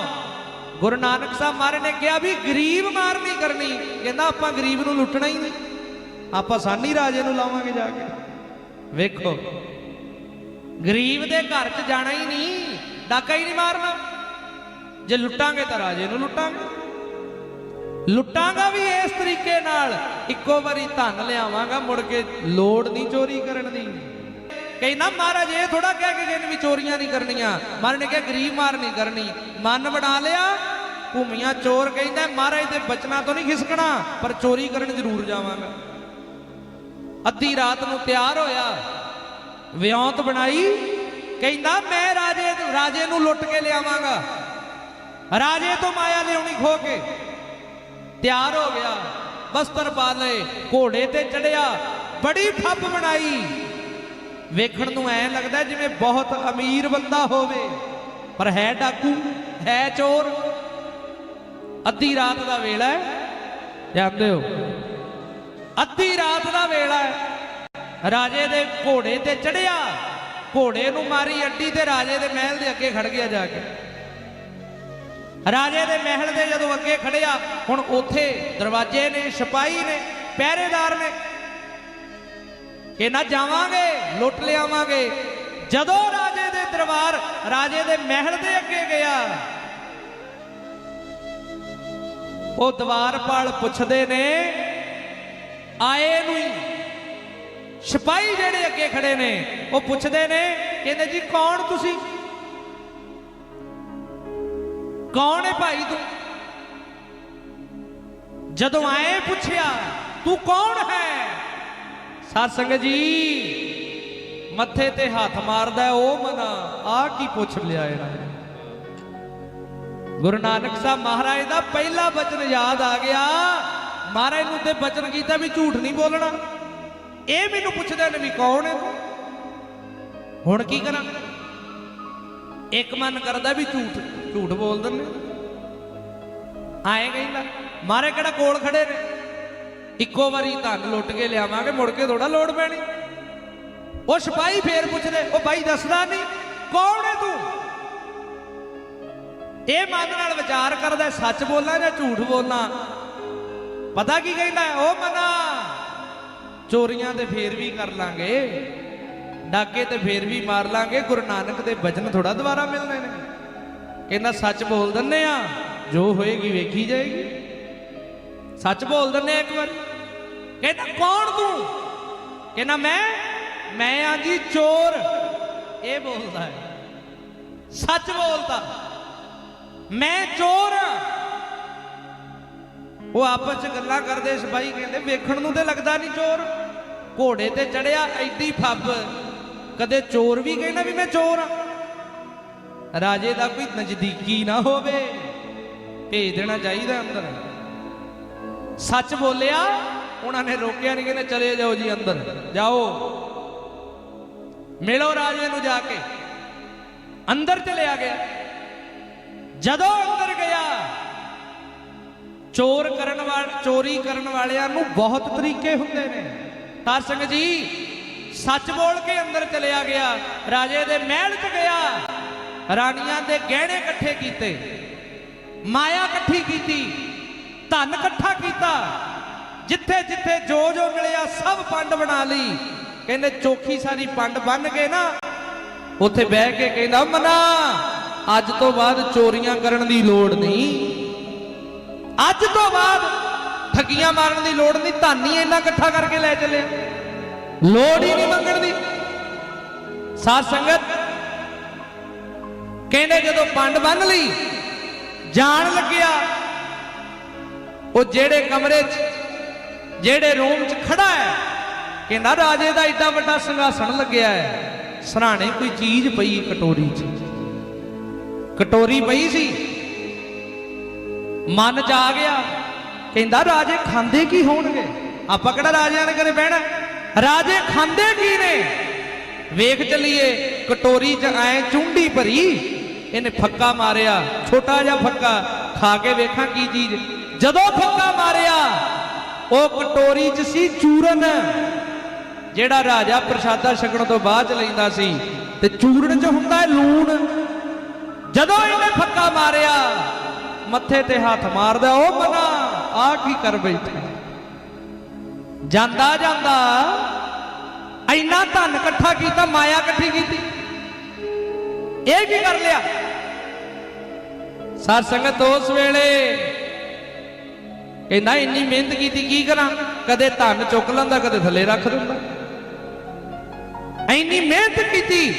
ਗੁਰੂ ਨਾਨਕ ਸਾਹਿਬ ਮਹਾਰਾਜ ਨੇ ਕਿਹਾ ਵੀ ਗਰੀਬ ਮਾਰ ਨਹੀਂ ਕਰਨੀ। ਕਹਿੰਦਾ, ਆਪਾਂ ਗਰੀਬ ਨੂੰ ਲੁੱਟਣਾ ਹੀ ਨਹੀਂ। ਆਪਾਂ ਸਾਨੀ ਰਾਜੇ ਨੂੰ ਲਾਵਾਂਗੇ ਜਾ ਕੇ। ਵੇਖੋ ਗਰੀਬ ਦੇ ਘਰ 'ਚ ਜਾਣਾ ਹੀ ਨਹੀਂ, ਡਾਕਾ ਹੀ ਨਹੀਂ ਮਾਰਨਾ। ਜੇ ਲੁੱਟਾਂਗੇ ਤਾਂ ਰਾਜੇ ਨੂੰ ਲੁੱਟਾਂਗੇ। ਲੁੱਟਾਂਗਾ ਵੀ ਇਸ ਤਰੀਕੇ ਨਾਲ, ਇੱਕੋ ਵਾਰੀ ਧਨ ਲਿਆਵਾਂਗਾ, ਮੁੜ ਕੇ ਲੋੜ ਨਹੀਂ ਚੋਰੀ ਕਰਨ ਦੀ। ਕਹਿੰਦਾ ਮਹਾਰਾਜ, ਇਹ ਥੋੜਾ ਕਹਿ ਕੇ ਗਏ ਵੀ ਚੋਰੀਆਂ ਨਹੀਂ ਕਰਨੀਆਂ। ਮਹਾਰਾਜ ਨੇ ਕਿਹਾ, ਗਰੀਬ ਮਾਰ ਨਹੀਂ ਕਰਨੀ। ਮਨ ਬਣਾ ਲਿਆ, ਭੂਮੀਆਂ ਚੋਰ ਕਹਿੰਦਾ, ਮਹਾਰਾਜ ਦੇ ਬਚਨਾਂ ਤੋਂ ਨਹੀਂ ਖਿਸਕਣਾ, ਪਰ ਚੋਰੀ ਕਰਨ ਜ਼ਰੂਰ ਜਾਵਾਂਗਾ। ਅੱਧੀ ਰਾਤ ਨੂੰ ਤਿਆਰ ਹੋਇਆ ਵਿਉਂਤ ਬਣਾਈ, ਕਹਿੰਦਾ, ਮੈਂ ਰਾਜੇ ਰਾਜੇ ਨੂੰ ਲੁੱਟ ਕੇ ਲਿਆਵਾਂਗਾ। ਰਾਜੇ ਤੋਂ ਮਾਇਆ ਲਿਆਉਣੀ ਖੋ ਕੇ। ਤਿਆਰ ਹੋ ਗਿਆ। ਬਸਤਰ ਪਾ ਲਏ, ਘੋੜੇ ਤੇ ਚੜਿਆ ਬੜੀ ਠੱਪ ਬਣਾਈ। ਵੇਖਣ ਨੂੰ ਐ ਲੱਗਦਾ ਜਿਵੇਂ ਬਹੁਤ ਅਮੀਰ ਬੰਦਾ ਹੋਵੇ। ਪਰ ਹੈ ਡਾਕੂ, ਹੈ ਚੋਰ। ਅੱਧੀ ਰਾਤ ਦਾ ਵੇਲਾ ਹੈ। ਜਾਣਦੇ ਹੋ। ਅੱਧੀ ਰਾਤ ਦਾ ਵੇਲਾ ਹੈ। ਰਾਜੇ ਦੇ ਘੋੜੇ ਤੇ ਚੜਿਆ। ਘੋੜੇ ਨੂੰ ਮਾਰੀ ਅੱਡੀ ਤੇ ਰਾਜੇ ਦੇ ਮਹਿਲ ਦੇ ਅੱਗੇ ਖੜ ਗਿਆ ਜਾ ਕੇ। ਰਾਜੇ ਦੇ ਮਹਿਲ ਦੇ ਜਦੋਂ ਅੱਗੇ ਖੜਿਆ, ਹੁਣ ਉੱਥੇ ਦਰਵਾਜ਼ੇ ਨੇ, ਸਿਪਾਹੀ ਨੇ, ਪਹਿਰੇਦਾਰ ਨੇ। ਕਿ ਨਾ ਜਾਵਾਂਗੇ, ਲੁੱਟ ਲਿਆਵਾਂਗੇ। ਜਦੋਂ ਰਾਜੇ ਦੇ ਦਰਬਾਰ, ਰਾਜੇ ਦੇ ਮਹਿਲ ਦੇ ਅੱਗੇ ਗਿਆ, ਉਹ ਦਵਾਰਪਾਲ ਪੁੱਛਦੇ ਨੇ, ਆਏ ਨੂੰ ਹੀ ਸਿਪਾਹੀ ਜਿਹੜੇ ਅੱਗੇ ਖੜੇ ਨੇ, ਉਹ ਪੁੱਛਦੇ ਨੇ, ਕਹਿੰਦੇ ਜੀ, ਕੌਣ ਤੁਸੀਂ? ਕੌਣ ਹੈ ਭਾਈ ਤੂੰ? ਜਦੋਂ ਆਏ ਪੁੱਛਿਆ, ਤੂੰ ਕੌਣ ਹੈ? ਸਾਧ ਸੰਗਤ ਜੀ, ਮੱਥੇ ਤੇ ਹੱਥ ਮਾਰਦਾ, ਉਹ ਮਨਾ ਆ ਕੀ ਪੁੱਛ ਲਿਆ ਇਹਨਾਂ ਨੇ? ਗੁਰੂ ਨਾਨਕ ਸਾਹਿਬ ਮਹਾਰਾਜ ਦਾ ਪਹਿਲਾ ਬਚਨ ਯਾਦ ਆ ਗਿਆ। ਮਹਾਰਾਜ ਨੂੰ ਤੇ ਬਚਨ ਕੀਤਾ ਵੀ ਝੂਠ ਨਹੀਂ ਬੋਲਣਾ। ਇਹ ਮੈਨੂੰ ਪੁੱਛਦੇ ਨੇ ਵੀ ਕੌਣ ਹੈ ਤੂੰ? ਹੁਣ ਕੀ ਕਰਾਂ? ਇੱਕ ਮਨ ਕਰਦਾ ਵੀ ਝੂਠ ਝੂਠ ਬੋਲ ਦਿੰਦੇ ਆਏ ਕਹਿੰਦਾ ਮਾਰੇ ਕਿਹੜਾ ਕੋਲ ਖੜੇ ਨੇ? ਇੱਕੋ ਵਾਰੀ ਧਨ ਲੁੱਟ ਕੇ ਲਿਆਵਾਂਗੇ, ਮੁੜ ਕੇ ਥੋੜਾ ਲੋੜ ਪੈਣੀ। ਉਹ ਸਿਪਾਹੀ ਫੇਰ ਪੁੱਛਦੇ, ਉਹ ਬਾਈ ਦੱਸਦਾ ਨਹੀਂ, ਕੌਣ ਹੈ ਤੂੰ? ਇਹ ਮਨ ਨਾਲ ਵਿਚਾਰ ਕਰਦਾ, ਸੱਚ ਬੋਲਾਂ ਜਾਂ ਝੂਠ ਬੋਲਾਂ? ਪਤਾ ਕੀ ਕਹਿੰਦਾ, ਉਹ ਮਨਾ। ਚੋਰੀਆਂ ਤੇ ਫੇਰ ਵੀ ਕਰ ਲਾਂਗੇ, ਡਾਕੇ ਤੇ ਫੇਰ ਵੀ ਮਾਰ ਲਾਂਗੇ, ਗੁਰੂ ਨਾਨਕ ਦੇ ਬਚਨ ਥੋੜਾ ਦੁਬਾਰਾ ਮਿਲਣੇ ਨੇ। ਕਹਿੰਦਾ, ਸੱਚ ਬੋਲ ਦਿੰਨੇ ਆ, ਜੋ ਹੋਏਗੀ ਵੇਖੀ ਜਾਏਗੀ। ਸੱਚ ਬੋਲ ਦਿੰਨੇ ਆ ਇੱਕ ਵਾਰ। ਕਹਿੰਦਾ, ਕੌਣ ਤੂੰ? ਕਹਿੰਦਾ, ਮੈਂ ਮੈਂ ਆ ਜੀ ਚੋਰ। ਇਹ ਬੋਲਦਾ ਹੈ। ਸੱਚ ਬੋਲਦਾ। ਮੈਂ ਚੋਰ ਹਾਂ ਉਹ ਆਪਸ ਚ ਗੱਲਾਂ ਕਰਦੇ ਸਿਪਾਹੀ ਕਹਿੰਦੇ, ਵੇਖਣ ਨੂੰ ਤੇ ਲੱਗਦਾ ਨਹੀਂ ਚੋਰ। ਘੋੜੇ ਤੇ ਚੜਿਆ ਐਡੀ ਫੱਬ। ਕਦੇ ਚੋਰ ਵੀ ਕਹਿੰਦਾ ਵੀ ਮੈਂ ਚੋਰ ਆ। ਰਾਜੇ ਦਾ ਕੋਈ ਨਜ਼ਦੀਕੀ ਨਾ ਹੋਵੇ, ਭੇਜ ਦੇਣਾ ਚਾਹੀਦਾ ਅੰਦਰ। ਸੱਚ ਬੋਲਿਆ, ਉਹਨਾਂ ਨੇ ਰੋਕਿਆ ਨਹੀਂ ਕਹਿੰਦੇ ਚਲੇ ਜਾਓ ਜੀ ਅੰਦਰ, ਜਾਓ। ਮਿਲੋ ਰਾਜੇ ਨੂੰ ਜਾ ਕੇ। ਅੰਦਰ ਚਲਿਆ ਗਿਆ। ਜਦੋਂ ਅੰਦਰ ਗਿਆ, ਚੋਰ ਕਰਨ ਵਾਲ, ਚੋਰੀ ਕਰਨ ਵਾਲਿਆਂ ਨੂੰ ਬਹੁਤ ਤਰੀਕੇ ਹੁੰਦੇ ਨੇ। ਤਾਂ ਸਿੰਘ ਜੀ, ਸੱਚ ਬੋਲ ਕੇ ਅੰਦਰ ਚਲਿਆ ਗਿਆ, ਰਾਜੇ ਦੇ ਮਹਿਲ 'ਚ ਗਿਆ, ਰਾਣੀਆਂ ਦੇ ਗਹਿਣੇ ਇਕੱਠੇ ਕੀਤੇ, ਮਾਇਆ ਇਕੱਠੀ ਕੀਤੀ, ਧਨ ਇਕੱਠਾ ਕੀਤਾ, ਜਿੱਥੇ ਜਿੱਥੇ ਜੋ ਜੋ ਮਿਲਿਆ ਸਭ ਪੰਡ ਬਣਾ ਲਈ। ਕਹਿੰਦੇ ਚੋਖੀ ਸਾਰੀ ਪੰਡ ਬੰਨ ਕੇ ਨਾ, ਉੱਥੇ ਬਹਿ ਕੇ ਕਹਿੰਦਾ ਮਨਾ ਅੱਜ ਤੋਂ ਬਾਅਦ ਚੋਰੀਆਂ ਕਰਨ ਦੀ ਲੋੜ ਨਹੀਂ। ਅੱਜ ਤੋਂ ਬਾਅਦ ਠੱਗੀਆਂ ਮਾਰਨ ਦੀ ਲੋੜ ਨਹੀਂ, ਧਾਨੀ ਇੰਨਾ ਇਕੱਠਾ ਕਰਕੇ ਲੈ ਚੱਲਿਆ ਲੋੜ ਹੀ ਨਹੀਂ ਮੰਗਣ ਦੀ। ਸਾਧ ਸੰਗਤ, ਕਹਿੰਦੇ ਜਦੋਂ ਪੰਡ ਬੰਨ ਲਈ, ਜਾਣ ਲੱਗਿਆ, ਉਹ ਜਿਹੜੇ ਕਮਰੇ 'ਚ, ਜਿਹੜੇ ਰੂਮ 'ਚ ਖੜਾ ਹੈ, ਕਹਿੰਦਾ ਰਾਜੇ ਦਾ ਏਡਾ ਵੱਡਾ ਸਿੰਘਾਸਣ ਲੱਗਿਆ ਹੈ। ਸਰਾਣੇ ਕੋਈ ਚੀਜ਼ ਪਈ ਕਟੋਰੀ 'ਚ। ਕਟੋਰੀ ਪਈ ਸੀ। ਮਨ ਚ ਆ ਗਿਆ। ਕਹਿੰਦਾ, ਰਾਜੇ ਖਾਂਦੇ ਕੀ ਹੋਣਗੇ? ਆਪਾਂ ਕਿਹੜਾ ਰਾਜਿਆਂ ਦੇ ਘਰੇ ਬਹਿਣਾ? ਰਾਜੇ ਖਾਂਦੇ ਕੀ ਨੇ? ਵੇਖ ਚੱਲੀਏ, ਕਟੋਰੀ 'ਚ ਐ ਚੁੰਡੀ ਭਰੀ, ਇਹਨੇ ਫੱਕਾ ਮਾਰਿਆ, ਛੋਟਾ ਜਿਹਾ ਫੱਕਾ, ਖਾ ਕੇ ਵੇਖਾਂ ਕੀ ਚੀਜ਼। ਜਦੋਂ ਫੱਕਾ ਮਾਰਿਆ, ਉਹ ਕਟੋਰੀ 'ਚ ਸੀ ਚੂਰਨ, ਜਿਹੜਾ ਰਾਜਾ ਪ੍ਰਸ਼ਾਦਾ ਛਕਣ ਤੋਂ ਬਾਅਦ ਚ ਲੈਂਦਾ ਸੀ। ਤੇ ਚੂਰਨ 'ਚ ਹੁੰਦਾ ਲੂਣ। ਜਦੋਂ ਇਹਨੇ ਫੱਕਾ ਮਾਰਿਆ, ਮੱਥੇ ਤੇ ਹੱਥ ਮਾਰਦਾ, ਉਹ ਮਨਾ ਆ ਕੀ ਕਰ ਬੈਠਾ। ਜਾਂਦਾ ਜਾਂਦਾ ਇੰਨਾ ਧਨ ਇਕੱਠਾ ਕੀਤਾ, ਮਾਇਆ ਇਕੱਠੀ ਕੀਤੀ। ਇਹ ਕੀ ਕਰ ਲਿਆ? ਸਾਧ ਸੰਗਤ ਉਸ ਵੇਲੇ ਕਹਿੰਦਾ, ਇੰਨੀ ਮਿਹਨਤ ਕੀਤੀ, ਕੀ ਕਰਾਂ? ਕਦੇ ਧਨ ਚੁੱਕ ਲੈਂਦਾ, ਕਦੇ ਥੱਲੇ ਰੱਖ ਦਿੰਦਾ। ਇੰਨੀ ਮਿਹਨਤ ਕੀਤੀ।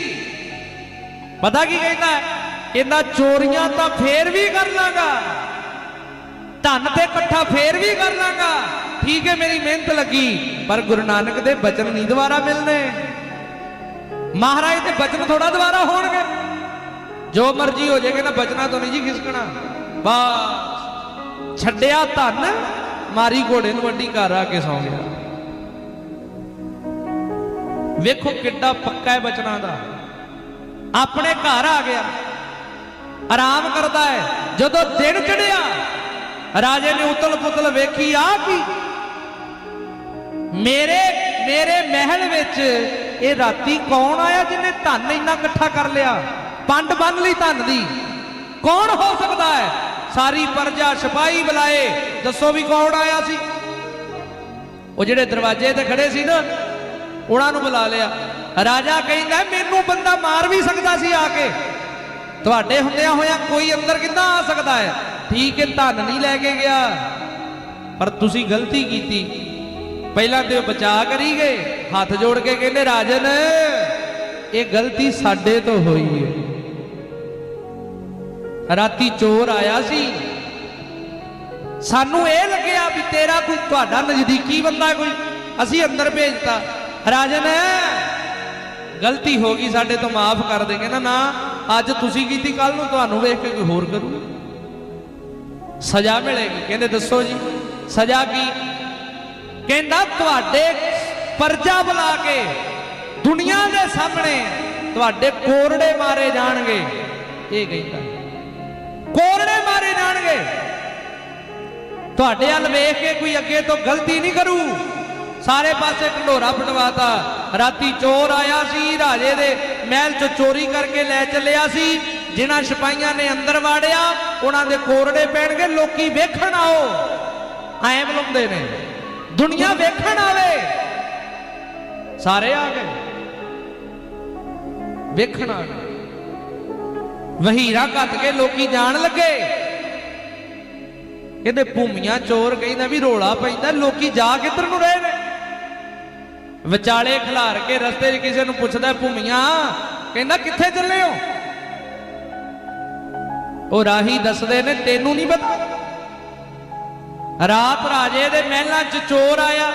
ਪਤਾ ਕੀ ਕਹਿੰਦਾ? ਹੈ? ਕਹਿੰਦਾ, ਚੋਰੀਆਂ ਤਾਂ ਫੇਰ ਵੀ ਕਰ ਲਾਂਗਾ। ਧਨ ਤੇ ਇਕੱਠਾ ਫੇਰ ਵੀ ਕਰ ਲਾਂਗਾ ਠੀਕ ਹੈ, ਮੇਰੀ ਮਿਹਨਤ ਲੱਗੀ, ਪਰ ਗੁਰੂ ਨਾਨਕ ਦੇ ਬਚਨ ਨਹੀਂ ਦੁਬਾਰਾ ਮਿਲਨੇ। ਮਹਾਰਾਜ ਦੇ ਬਚਨ ਥੋੜਾ ਦੁਬਾਰਾ ਹੋਣਗੇ। ਜੋ ਮਰਜ਼ੀ ਹੋ ਜਾਏਗਾ ਨਾ ਬਚਨਾ ਤੋਂ ਨਹੀਂ ਜੀ ਖਿਸਕਣਾ। ਬਸ, ਛੱਡਿਆ ਧਨ, ਮਾਰੀ ਘੋੜੇ ਨੂੰ ਵੱਡੀ ਘਰ ਆ ਕੇ ਸੌਂ ਗਿਆ। ਵੇਖੋ ਕਿੱਡਾ ਪੱਕਾ ਹੈ ਬਚਨਾਂ ਦਾ। ਆਪਣੇ ਘਰ ਆ ਗਿਆ। ਆਰਾਮ ਕਰਦਾ ਹੈ। ਜਦੋਂ ਦਿਨ ਚੜਿਆ ਰਾਜੇ ਨੇ ਉਤਲ ਪੁਤਲ ਵੇਖੀ, ਆ ਕੀ? ਮੇਰੇ ਮੇਰੇ ਮਹਿਲ ਵਿੱਚ ਇਹ ਰਾਤੀ ਕੌਣ ਆਇਆ ਜਿਹਨੇ ਧਨ ਇੰਨਾ ਇਕੱਠਾ ਕਰ ਲਿਆ? ਪੰਡ ਬੰਨ ਲਈ ਧਨ ਦੀ। ਕੌਣ ਹੋ ਸਕਦਾ ਹੈ? ਸਾਰੀ ਪਰਜਾ ਸਿਪਾਹੀ ਬੁਲਾਏ। ਦੱਸੋ ਵੀ ਕੌਣ ਆਇਆ ਸੀ? ਉਹ ਜਿਹੜੇ ਦਰਵਾਜ਼ੇ ਤੇ ਖੜੇ ਸੀ ਨਾ, ਉਹਨਾਂ ਨੂੰ ਬੁਲਾ ਲਿਆ। ਰਾਜਾ ਕਹਿੰਦਾ, ਮੈਨੂੰ ਬੰਦਾ ਮਾਰ ਵੀ ਸਕਦਾ ਸੀ ਆ ਕੇ। ਤੁਹਾਡੇ ਹੁੰਦਿਆਂ ਹੋਇਆ ਕੋਈ ਅੰਦਰ ਕਿੱਦਾਂ ਆ ਸਕਦਾ ਹੈ? ਠੀਕ ਹੈ, ਧਨ ਨਹੀਂ ਲੈ ਕੇ ਗਿਆ। ਪਰ ਤੁਸੀਂ ਗਲਤੀ ਕੀਤੀ। ਪਹਿਲਾਂ ਤੇ ਉਹ ਬਚਾ ਕਰੀ ਗਏ। ਹੱਥ ਜੋੜ ਕੇ ਕਹਿੰਦੇ, ਰਾਜਨ, ਇਹ ਗਲਤੀ ਸਾਡੇ ਤੋਂ ਹੋਈ ਹੈ। ਰਾਤੀ ਚੋਰ ਆਇਆ ਸੀ। ਸਾਨੂੰ ਇਹ ਲੱਗਿਆ ਵੀ ਤੇਰਾ ਕੋਈ ਤੁਹਾਡਾ ਨਜ਼ਦੀਕੀ ਬੰਦਾ ਕੋਈ। ਅਸੀਂ ਅੰਦਰ ਭੇਜਤਾ। ਰਾਜਨ, ਗਲਤੀ ਹੋ ਗਈ ਸਾਡੇ ਤੋਂ, ਮਾਫ ਕਰ ਦੇ। ਕਹਿੰਦਾ, ਨਾ, ਅੱਜ ਤੁਸੀਂ ਕੀਤੀ ਕੱਲ ਨੂੰ ਤੁਹਾਨੂੰ ਵੇਖ ਕੇ ਕੋਈ ਹੋਰ ਕਰੂ ਸਜ਼ਾ ਮਿਲੇਗੀ। ਕਹਿੰਦੇ ਦੱਸੋ ਜੀ, ਸਜ਼ਾ ਕੀ? ਕਹਿੰਦਾ ਤੁਹਾਡੇ ਪਰਜਾ ਬੁਲਾ ਕੇ ਦੁਨੀਆ ਦੇ ਸਾਹਮਣੇ ਤੁਹਾਡੇ ਕੋਰੜੇ ਮਾਰੇ ਜਾਣਗੇ। ਇਹ ਕਹਿੰਦਾ। ਕੋਰੜੇ ਮਾਰੇ ਜਾਣਗੇ। ਤੁਹਾਡੇ ਵੱਲ ਵੇਖ ਕੇ ਕੋਈ ਅੱਗੇ ਤੋਂ ਗਲਤੀ ਨਹੀਂ ਕਰੂ। ਸਾਰੇ ਪਾਸੇ ਢੰਡੋਰਾ ਪਟਵਾਤਾ ਰਾਤੀ ਚੋਰ ਆਇਆ ਸੀ, ਰਾਜੇ ਦੇ ਮਹਿਲ ਚੋਂ ਚੋਰੀ ਕਰਕੇ ਲੈ ਚੱਲਿਆ ਸੀ। ਜਿਨ੍ਹਾਂ ਸਿਪਾਹੀਆਂ ਨੇ ਅੰਦਰ ਵਾੜਿਆ, ਉਹਨਾਂ ਦੇ ਕੋਰੜੇ ਪੈਣਗੇ, ਲੋਕੀ ਵੇਖਣ ਆਓ। ਐਂ ਬੁਲਾਉਂਦੇ ਨੇ, ਦੁਨੀਆ ਵੇਖਣ ਆਵੇ। ਸਾਰੇ ਆ ਗਏ। ਵੇਖਣ ਆ ਗਏ। ਵਹੀਰਾ ਕੱਟ ਕੇ ਲੋਕੀ ਜਾਣ ਲੱਗੇ। ਕਹਿੰਦੇ ਭੂਮੀਆਂ ਚੋਰ ਕਹਿੰਦਾ ਵੀ ਰੋਲਾ ਪੈਂਦਾ, ਲੋਕੀ ਜਾ ਕਿੱਧਰ ਨੂੰ ਰਹੇ ਨੇ? ਵਿਚਾਲੇ ਖਿਲਾਰ ਕੇ ਰਸਤੇ 'ਚ ਕਿਸੇ ਨੂੰ ਪੁੱਛਦਾ, ਭੂਮੀਆਂ, ਕਹਿੰਦਾ ਕਿੱਥੇ ਚੱਲੇ ਹੋ? ਉਹ ਰਾਹੀ ਦੱਸਦੇ ਨੇ, ਤੈਨੂੰ ਨਹੀਂ ਪਤਾ? ਰਾਤ ਰਾਜੇ ਦੇ ਮਹਿਲਾਂ 'ਚ ਚੋਰ ਆਇਆ,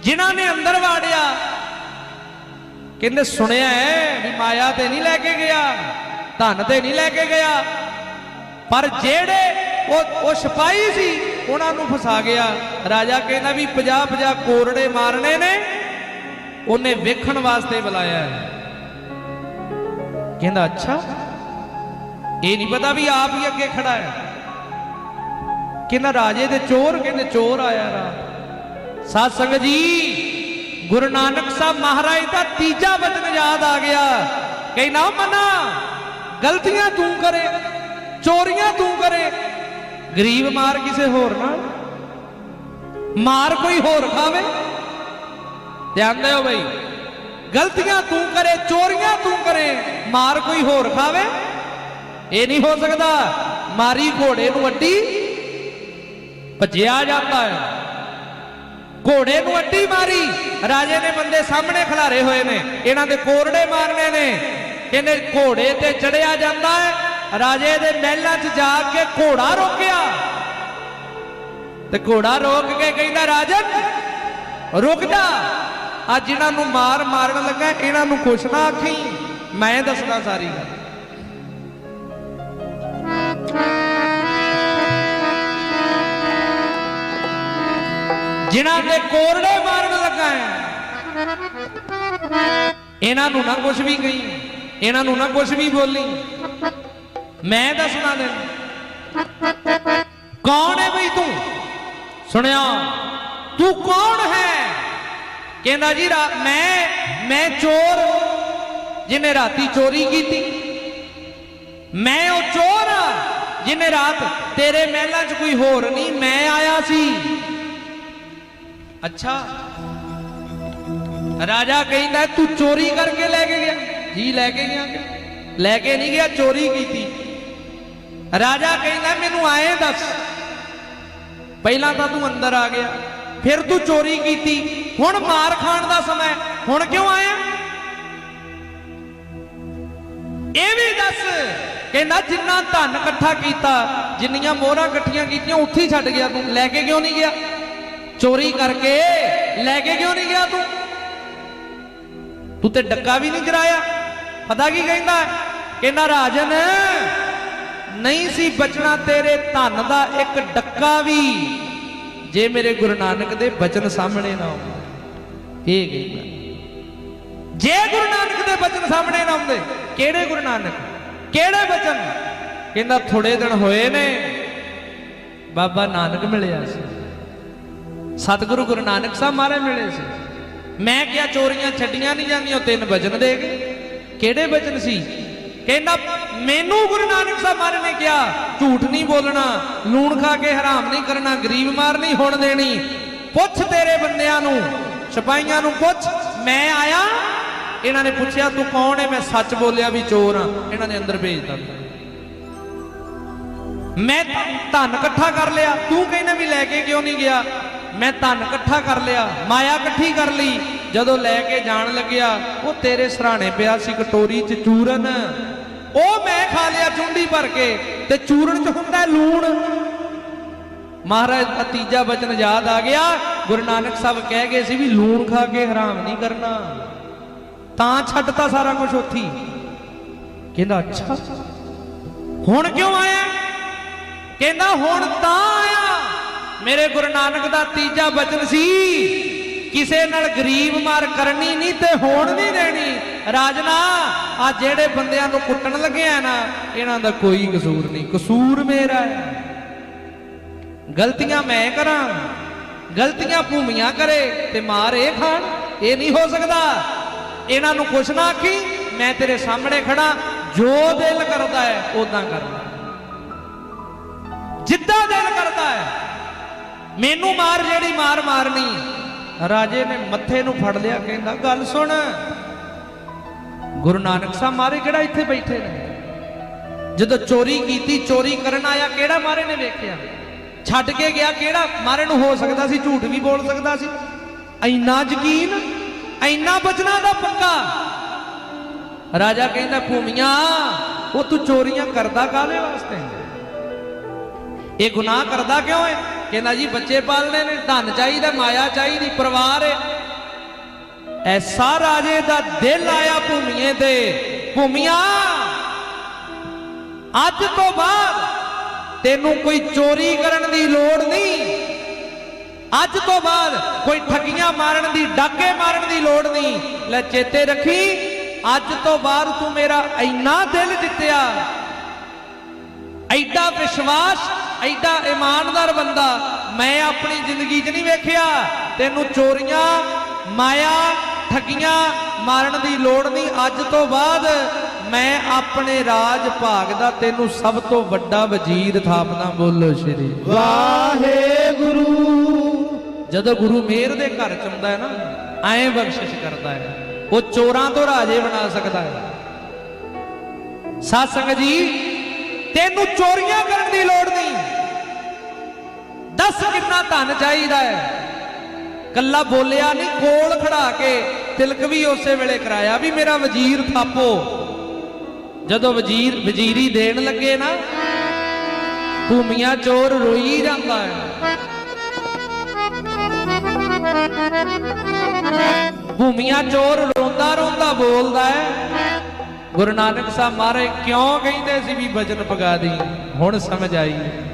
ਜਿਨ੍ਹਾਂ ਨੇ ਅੰਦਰ ਵਾੜਿਆ। ਕਹਿੰਦੇ, ਸੁਣਿਆ ਹੈ ਵੀ ਮਾਇਆ ਤੇ ਨਹੀਂ ਲੈ ਕੇ ਗਿਆ, ਧਨ ਤੇ ਨਹੀਂ ਲੈ ਕੇ ਗਿਆ, ਪਰ ਜਿਹੜੇ ਉਹ ਉਹ ਸਿਪਾਹੀ ਸੀ, ਉਹਨਾਂ ਨੂੰ ਫਸਾ ਗਿਆ। ਰਾਜਾ ਕਹਿੰਦਾ ਵੀ 50 50 ਕੋਰੜੇ ਮਾਰਨੇ ਨੇ, ਉਹਨੇ ਵੇਖਣ ਵਾਸਤੇ ਬੁਲਾਇਆ ਹੈ। ਕਹਿੰਦਾ, ਅੱਛਾ ਇਹ ਨਹੀਂ ਪਤਾ ਵੀ ਆਪ ਹੀ ਅੱਗੇ ਖੜਾ ਹੈ। ਕਹਿੰਦਾ ਰਾਜੇ ਦੇ ਚੋਰ ਕਹਿੰਦੇ ਚੋਰ ਆਇਆ ਰਾਤ ਸਾਧ ਸੰਗਤ ਜੀ, ਗੁਰੂ ਨਾਨਕ ਸਾਹਿਬ ਮਹਾਰਾਜ ਦਾ ਤੀਜਾ ਵਚਨ ਯਾਦ ਆ ਗਿਆ। ਕਹਿੰਦਾ ਮਨਾ, ਗਲਤੀਆਂ ਤੂੰ ਕਰੇ, ਚੋਰੀਆਂ ਤੂੰ ਕਰੇ। ਗਰੀਬ ਮਾਰ ਕਿਸੇ ਹੋਰ ਨਾਲ? ਮਾਰ ਕੋਈ ਹੋਰ ਖਾਵੇ? ਧਿਆਨ ਦਿਓ ਬਈ। ਗਲਤੀਆਂ ਤੂੰ ਕਰੇ, ਚੋਰੀਆਂ ਤੂੰ ਕਰੇ, ਮਾਰ ਕੋਈ ਹੋਰ ਖਾਵੇ? ਇਹ ਨਹੀਂ ਹੋ ਸਕਦਾ। ਮਾਰੀ ਘੋੜੇ ਨੂੰ ਅੱਡੀ, ਭੱਜਿਆ ਜਾਂਦਾ ਹੈ। ਘੋੜੇ ਨੂੰ ਅੱਡੀ ਮਾਰੀ। ਰਾਜੇ ਨੇ ਬੰਦੇ ਸਾਹਮਣੇ ਖਿਲਾਰੇ ਹੋਏ ਨੇ। ਇਹਨਾਂ ਦੇ ਕੋਰੜੇ ਮਾਰਨੇ ਨੇ। ਕਹਿੰਦੇ ਘੋੜੇ ਤੇ ਚੜਿਆ ਜਾਂਦਾ ਹੈ। ਰਾਜੇ ਦੇ ਮਹਿਲਾਂ 'ਚ ਜਾ ਕੇ ਘੋੜਾ ਰੋਕਿਆ। ਤੇ ਘੋੜਾ ਰੋਕ ਕੇ ਕਹਿੰਦਾ, ਰਾਜਨ ਰੁਕ ਜਾ ਆ ਜਿਨ੍ਹਾਂ ਨੂੰ ਮਾਰ ਮਾਰਨ ਲੱਗਾ। ਇਹਨਾਂ ਨੂੰ ਖੁਸ਼ ਨਾ ਆਖੀ। ਮੈਂ ਦੱਸਦਾ ਸਾਰੀ ਗੱਲ। ਜਿਨ੍ਹਾਂ ਦੇ ਕੋਰੜੇ ਮਾਰਨ ਲੱਗਾ ਹੈ, ਇਹਨਾਂ ਨੂੰ ਨਾ ਕੁਝ ਵੀ ਕਹੀ, ਇਹਨਾਂ ਨੂੰ ਨਾ ਕੁਝ ਵੀ ਬੋਲੀ। ਮੈਂ ਦੱਸਣਾ ਤੈਨੂੰ ਕੌਣ ਹੈ ਬਈ ਤੂੰ? ਸੁਣਿਆ ਤੂੰ ਕੌਣ ਹੈ? ਕਹਿੰਦਾ ਜੀ ਮੈਂ ਮੈਂ ਚੋਰ ਜਿਹਨੇ ਰਾਤੀ ਚੋਰੀ ਕੀਤੀ ਮੈਂ ਉਹ ਚੋਰ ਆ ਜਿਹਨੇ ਰਾਤ ਤੇਰੇ ਮਹਿਲਾਂ 'ਚ ਕੋਈ ਹੋਰ ਨਹੀਂ, ਮੈਂ ਆਇਆ ਸੀ। ਅੱਛਾ। ਰਾਜਾ ਕਹਿੰਦਾ, ਤੂੰ ਚੋਰੀ ਕਰਕੇ ਲੈ ਕੇ ਗਿਆ? ਜੀ, ਲੈ ਕੇ ਗਿਆ ਲੈ ਕੇ ਨਹੀਂ ਗਿਆ, ਚੋਰੀ ਕੀਤੀ। ਰਾਜਾ ਕਹਿੰਦਾ, ਮੈਨੂੰ ਆਏ ਦੱਸ। ਪਹਿਲਾਂ ਤਾਂ ਤੂੰ ਅੰਦਰ ਆ ਗਿਆ, ਫਿਰ ਤੂੰ ਚੋਰੀ ਕੀਤੀ। ਹੁਣ ਮਾਰ ਖਾਣ ਦਾ ਸਮਾਂ ਹੁਣ ਕਿਉਂ ਆਇਆ? ਇਹ ਵੀ ਦੱਸ। ਕਹਿੰਦਾ ਜਿੰਨਾ ਧਨ ਇਕੱਠਾ ਕੀਤਾ, ਜਿੰਨੀਆਂ ਮੋਹਰਾਂ ਇਕੱਠੀਆਂ ਕੀਤੀਆਂ, ਉੱਥੇ ਛੱਡ ਗਿਆ ਤੂੰ। ਲੈ ਕੇ ਕਿਉਂ ਨਹੀਂ ਗਿਆ? ਚੋਰੀ ਕਰਕੇ ਲੈ ਕੇ ਕਿਉਂ ਨਹੀਂ ਗਿਆ ਤੂੰ? ਤੂੰ ਤੇ ਡੱਕਾ ਵੀ ਨਹੀਂ ਜਰਾਇਆ ਪਤਾ ਕੀ ਕਹਿੰਦਾ? ਕਹਿੰਦਾ, ਰਾਜਨ, ਨਹੀਂ ਸੀ ਬਚਣਾ ਤੇਰੇ ਧਨ ਦਾ ਇੱਕ ਡੱਕਾ ਵੀ, ਜੇ ਮੇਰੇ ਗੁਰੂ ਨਾਨਕ ਦੇ ਬਚਨ ਸਾਹਮਣੇ ਨਾ ਆਉਂਦੇ। ਇਹ ਕਹਿੰਦਾ। ਜੇ ਗੁਰੂ ਨਾਨਕ ਦੇ ਬਚਨ ਸਾਹਮਣੇ ਨਾ ਆਉਂਦੇ, ਕਿਹੜੇ ਗੁਰੂ ਨਾਨਕ? ਕਿਹੜੇ ਬਚਨ? ਕਹਿੰਦਾ ਥੋੜੇ ਦਿਨ ਹੋਏ ਨੇ, ਬਾਬਾ ਨਾਨਕ ਮਿਲਿਆ ਸੀ। ਸਤਿਗੁਰੂ ਗੁਰੂ ਨਾਨਕ ਸਾਹਿਬ ਮਹਾਰਾਜ ਮਿਲੇ ਸੀ। ਮੈਂ ਕਿਹਾ ਚੋਰੀਆਂ ਛੱਡੀਆਂ ਨਹੀਂ ਜਾਂਦੀਆਂ ਤਿੰਨ ਬਚਨ ਦੇ ਗਏ। ਕਿਹੜੇ ਬਚਨ ਸੀ? ਕਹਿੰਦਾ ਮੈਨੂੰ ਗੁਰੂ ਨਾਨਕ ਸਾਹਿਬ ਮਹਾਰਾਜ ਨੇ ਕਿਹਾ, ਝੂਠ ਨਹੀਂ ਬੋਲਣਾ, ਲੂਣ ਖਾ ਕੇ ਹਰਾਮ ਨਹੀਂ ਕਰਨਾ, ਗਰੀਬ ਮਾਰ ਨਹੀਂ ਹੋਣ ਦੇਣੀ। ਪੁੱਛ ਤੇਰੇ ਬੰਦਿਆਂ ਨੂੰ, ਸਿਪਾਹੀਆਂ ਨੂੰ ਪੁੱਛ, ਮੈਂ ਆਇਆ ਇਹਨਾਂ ਨੇ ਪੁੱਛਿਆ, ਤੂੰ ਕੌਣ ਹੈ ਮੈਂ ਸੱਚ ਬੋਲਿਆ ਵੀ ਚੋਰ ਆ। ਇਹਨਾਂ ਨੇ ਅੰਦਰ ਭੇਜ ਦਿੱਤਾ। ਮੈਂ ਧਨ ਇਕੱਠਾ ਕਰ ਲਿਆ। ਤੂੰ ਕਹਿੰਦਾ ਵੀ ਲੈ ਕੇ ਕਿਉਂ ਨਹੀਂ ਗਿਆ? ਮੈਂ ਧਨ ਇਕੱਠਾ ਕਰ ਲਿਆ, ਮਾਇਆ ਇਕੱਠੀ ਕਰ ਲਈ। ਜਦੋਂ ਲੈ ਕੇ ਜਾਣ ਲੱਗਿਆ, ਉਹ ਤੇਰੇ ਸਰਾਣੇ ਪਿਆ ਸੀ ਕਟੋਰੀ 'ਚ ਚੂਰਨ। ਉਹ ਮੈਂ ਖਾ ਲਿਆ ਚੁੰਡੀ ਭਰ ਕੇ ਤੇ ਚੂਰਨ 'ਚ ਹੁੰਦਾ ਲੂਣ। ਮਹਾਰਾਜ ਦਾ ਤੀਜਾ ਬਚਨ ਯਾਦ ਆ ਗਿਆ। ਗੁਰੂ ਨਾਨਕ ਸਾਹਿਬ ਕਹਿ ਗਏ ਸੀ ਵੀ ਲੂਣ ਖਾ ਕੇ ਹਰਾਮ ਨਹੀਂ ਕਰਨਾ। ਤਾਂ ਛੱਡਤਾ ਸਾਰਾ ਕੁਝ ਉੱਥੀ ਕਹਿੰਦਾ, ਅੱਛਾ, ਹੁਣ ਕਿਉਂ ਆਇਆ? ਕਹਿੰਦਾ, ਹੁਣ ਤਾਂ ਆਇਆ। ਮੇਰੇ ਗੁਰੂ ਨਾਨਕ ਦਾ ਤੀਜਾ ਬਚਨ ਸੀ, ਕਿਸੇ ਨਾਲ ਗਰੀਬ ਮਾਰ ਕਰਨੀ ਨਹੀਂ ਤੇ ਹੋਣ ਨਹੀਂ ਦੇਣੀ। ਰਾਜਨਾ, ਆ ਜਿਹੜੇ ਬੰਦਿਆਂ ਨੂੰ ਕੁੱਟਣ ਲੱਗਿਆ ਨਾ, ਇਹਨਾਂ ਦਾ ਕੋਈ ਕਸੂਰ ਨਹੀਂ। ਕਸੂਰ ਮੇਰਾ ਹੈ। ਗਲਤੀਆਂ ਮੈਂ ਕਰਾਂ, ਗਲਤੀਆਂ ਭੂਮੀਆਂ ਕਰੇ ਤੇ ਮਾਰ ਇਹ ਖਾਣ, ਇਹ ਨਹੀਂ ਹੋ ਸਕਦਾ। ਇਹਨਾਂ ਨੂੰ ਕੁਛ ਨਾ ਆਖੀ, ਮੈਂ ਤੇਰੇ ਸਾਹਮਣੇ ਖੜਾ ਜੋ ਦਿਲ ਕਰਦਾ ਹੈ ਉਦਾਂ ਕਰਦਾ ਜਿੱਦਾਂ ਦਿਲ ਕਰਦਾ ਹੈ, ਮੈਨੂੰ ਮਾਰ ਜਿਹੜੀ ਮਾਰ ਮਾਰਨੀ ਰਾਜੇ ਨੇ ਮੱਥੇ ਨੂੰ ਫੜ ਲਿਆ, ਕਹਿੰਦਾ, ਗੱਲ ਸੁਣ। ਗੁਰੂ ਨਾਨਕ ਸਾਹਿਬ ਮਾਰੇ ਕਿਹੜਾ ਇੱਥੇ ਬੈਠੇ ਨੇ? ਜਦੋਂ ਚੋਰੀ ਕੀਤੀ, ਚੋਰੀ ਕਰਨ ਆਇਆ, ਕਿਹੜਾ ਮਾਰੇ ਨੇ ਵੇਖਿਆ? ਛੱਡ ਕੇ ਗਿਆ, ਕਿਹੜਾ? ਮਾਰੇ ਨੂੰ ਹੋ ਸਕਦਾ ਸੀ, ਝੂਠ ਵੀ ਬੋਲ ਸਕਦਾ ਸੀ। ਇੰਨਾ ਯਕੀਨ ਇੰਨਾ ਬਚਣਾ ਦਾ ਪੱਕਾ। ਰਾਜਾ ਕਹਿੰਦਾ, ਭੂਮੀਆਂ, ਉਹ ਤੂੰ ਚੋਰੀਆਂ ਕਰਦਾ ਕਾਹਦੇ ਵਾਸਤੇ? ਇਹ ਗੁਨਾਹ ਕਰਦਾ ਕਿਉਂ ਹੈ? ਕਹਿੰਦਾ ਜੀ, ਬੱਚੇ ਪਾਲਣੇ ਨੇ, ਧਨ ਚਾਹੀਦਾ, ਮਾਇਆ ਚਾਹੀਦੀ, ਪਰਿਵਾਰ ਹੈ। ਐਸਾ ਰਾਜੇ ਦਾ ਦਿਲ ਆਇਆ ਭੂਮੀਏ ਤੇ ਭੂਮੀਆਂ, ਅੱਜ ਤੋਂ ਬਾਅਦ ਤੈਨੂੰ ਕੋਈ ਚੋਰੀ ਕਰਨ ਦੀ ਲੋੜ ਨਹੀਂ। ਅੱਜ ਤੋਂ ਬਾਅਦ ਕੋਈ ਠੱਗੀਆਂ ਮਾਰਨ ਦੀ, ਡਾਕੇ ਮਾਰਨ ਦੀ ਲੋੜ ਨਹੀਂ। ਲੈ ਚੇਤੇ ਰੱਖੀ, ਅੱਜ ਤੋਂ ਬਾਅਦ ਤੂੰ ਮੇਰਾ ਇੰਨਾ ਦਿਲ ਜਿੱਤਿਆ। ਐਡਾ ਵਿਸ਼ਵਾਸ, ਐਡਾ ਇਮਾਨਦਾਰ ਬੰਦਾ ਮੈਂ ਆਪਣੀ ਜ਼ਿੰਦਗੀ 'ਚ ਨਹੀਂ ਵੇਖਿਆ। ਤੈਨੂੰ ਚੋਰੀਆਂ, ਮਾਇਆ, ਠੱਗੀਆਂ ਮਾਰਨ ਦੀ ਲੋੜ ਨਹੀਂ। ਅੱਜ ਤੋਂ ਬਾਅਦ ਮੈਂ ਆਪਣੇ ਰਾਜ ਭਾਗ ਦਾ ਤੈਨੂੰ ਸਭ ਤੋਂ ਵੱਡਾ ਵਜ਼ੀਰ ਥਾਪਦਾ, ਬੋਲੋ ਸ਼੍ਰੀ। ਵਾਹਿਗੁਰੂ ਜਦੋਂ ਗੁਰੂ ਮੇਰ ਦੇ ਘਰ ਚ ਆਉਂਦਾ ਹੈ ਨਾ, ਐਂ ਬਖਸ਼ਿਸ਼ ਕਰਦਾ ਹੈ। ਉਹ ਚੋਰਾਂ ਤੋਂ ਰਾਜੇ ਬਣਾ ਸਕਦਾ ਹੈ। ਸਾਧ ਜੀ, ਤੈਨੂੰ ਚੋਰੀਆਂ ਕਰਨ ਦੀ ਲੋੜ ਨਹੀਂ। ਦੱਸ ਕਿੰਨਾ ਧਨ ਚਾਹੀਦਾ ਹੈ। ਕੱਲਾ ਬੋਲਿਆ ਨਹੀਂ, ਕੋਲ ਖੜਾ ਕੇ ਤਿਲਕ ਵੀ ਉਸੇ ਵੇਲੇ ਕਰਾਇਆ ਵੀ ਮੇਰਾ ਵਜ਼ੀਰ ਥਾਪੋ। ਜਦੋਂ ਵਜ਼ੀਰ, ਵਜ਼ੀਰੀ ਦੇਣ ਲੱਗੇ ਨਾ, ਭੂਮੀਆਂ ਚੋਰ ਰੋਈ ਜਾਂਦਾ ਹੈ। ਭੂਮੀਆਂ ਚੋਰ ਰੋਂਦਾ ਰੋਂਦਾ ਬੋਲਦਾ ਹੈ। ਗੁਰੂ ਨਾਨਕ ਸਾਹਿਬ ਮਹਾਰਾਜ, ਕਿਉਂ ਕਹਿੰਦੇ ਸੀ ਵੀ ਬਚਨ ਪਗਾ ਦੀ ਹੁਣ ਸਮਝ ਆਈ।